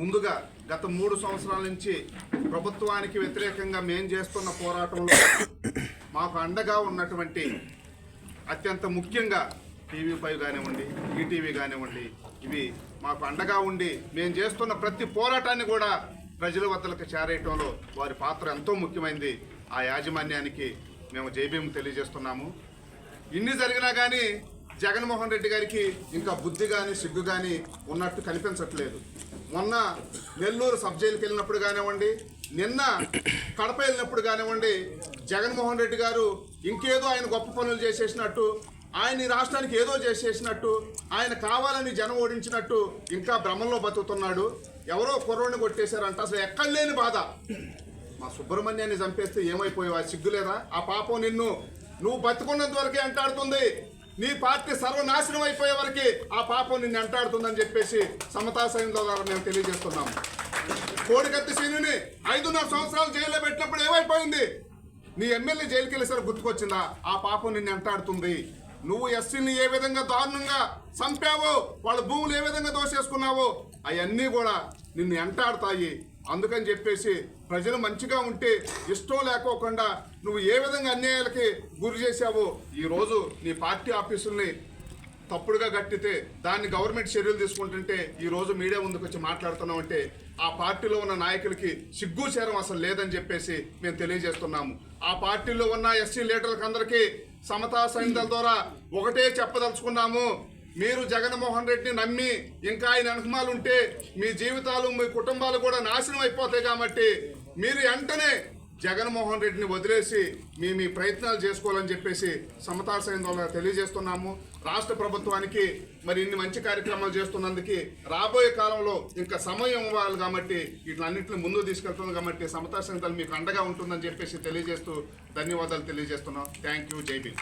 ముందుగా గత మూడు సంవత్సరాల నుంచి ప్రభుత్వానికి వ్యతిరేకంగా మేం చేస్తున్న పోరాటంలో మాకు అండగా ఉన్నటువంటి అత్యంత ముఖ్యంగా టీవీ ఫైవ్ కానివ్వండి ఈటీవీ కానివ్వండి ఇవి మాకు అండగా ఉండి మేము చేస్తున్న ప్రతి పోరాటాన్ని కూడా ప్రజల వద్దలకు చేరేయటంలో వారి పాత్ర ఎంతో ముఖ్యమైనది ఆ యాజమాన్యానికి మేము జైభీం తెలియజేస్తున్నాము. ఇన్ని జరిగినా కానీ జగన్మోహన్ రెడ్డి గారికి ఇంకా బుద్ధి కానీ సిగ్గు కానీ ఉన్నట్టు కనిపించట్లేదు. మొన్న నెల్లూరు సబ్ జైలుకి వెళ్ళినప్పుడు కానివ్వండి నిన్న కడప వెళ్ళినప్పుడు కానివ్వండి జగన్మోహన్ రెడ్డి గారు ఇంకేదో ఆయన గొప్ప పనులు చేసేసినట్టు ఆయన ఈ రాష్ట్రానికి ఏదో చేసేసినట్టు ఆయన కావాలని జనం ఓడించినట్టు ఇంకా భ్రమంలో బతుకుతున్నాడు. ఎవరో కుర్రోడిని కొట్టేశారంట. అసలు ఎక్కడ లేని బాధ. మా సుబ్రహ్మణ్యాన్ని చంపేస్తే ఏమైపోయావు? ఆ సిగ్గులేదా? ఆ పాపం నిన్ను నువ్వు బతుకున్నంత వరకే అంటాడుతుంది. నీ పార్టీ సర్వనాశనం అయిపోయే వరకు ఆ పాపం నిన్ను అంటాడుతుందని చెప్పేసి సమతా సైన్యం ద్వారా మేము తెలియజేస్తున్నాము కోడికత్తి సీనుని ఐదున్నర సంవత్సరాలు జైల్లో పెట్టినప్పుడు ఏమైపోయింది? నీ ఎమ్మెల్యే జైలుకి వెళ్ళేసరికి గుర్తుకొచ్చిందా? ఆ పాపం నిన్ను అంటాడుతుంది నువ్వు ఎస్సీని ఏ విధంగా దారుణంగా చంపావో వాళ్ళ భూములు ఏ విధంగా దోషేసుకున్నావో అవన్నీ కూడా నిన్ను ఎంటాడుతాయి. అందుకని చెప్పేసి ప్రజలు మంచిగా ఉంటే ఇష్టం లేకోకుండా నువ్వు ఏ విధంగా అన్యాయాలకి గురి చేశావో ఈరోజు నీ పార్టీ ఆఫీసుల్ని తప్పుడుగా కట్టితే దాన్ని గవర్నమెంట్ చర్యలు తీసుకుంటుంటే ఈ రోజు మీడియా ముందుకు వచ్చి మాట్లాడుతున్నాం అంటే ఆ పార్టీలో ఉన్న నాయకులకి సిగ్గు చేరం అసలు లేదని చెప్పేసి మేము తెలియజేస్తున్నాము. ఆ పార్టీలో ఉన్న ఎస్సీ లీడర్లకు అందరికీ సమతా సైన్యాల ద్వారా ఒకటే చెప్పదలుచుకున్నాము. మీరు జగన్మోహన్ రెడ్డిని నమ్మి ఇంకా ఆయన అనుమాలు ఉంటే మీ జీవితాలు మీ కుటుంబాలు కూడా నాశనం అయిపోతాయి కాబట్టి మీరు వెంటనే జగన్మోహన్ రెడ్డిని వదిలేసి మీ మీ ప్రయత్నాలు చేసుకోవాలని చెప్పేసి సమతా ద్వారా తెలియజేస్తున్నాము. రాష్ట్ర ప్రభుత్వానికి మరి ఇన్ని మంచి కార్యక్రమాలు చేస్తున్నందుకు రాబోయే కాలంలో ఇంకా సమయం ఇవ్వాలి కాబట్టి వీటిలన్నింటిని ముందు తీసుకెళ్తుంది కాబట్టి సమతా మీకు అండగా ఉంటుందని చెప్పేసి తెలియజేస్తూ ధన్యవాదాలు తెలియజేస్తున్నాం. థ్యాంక్ యూ జై భీమ్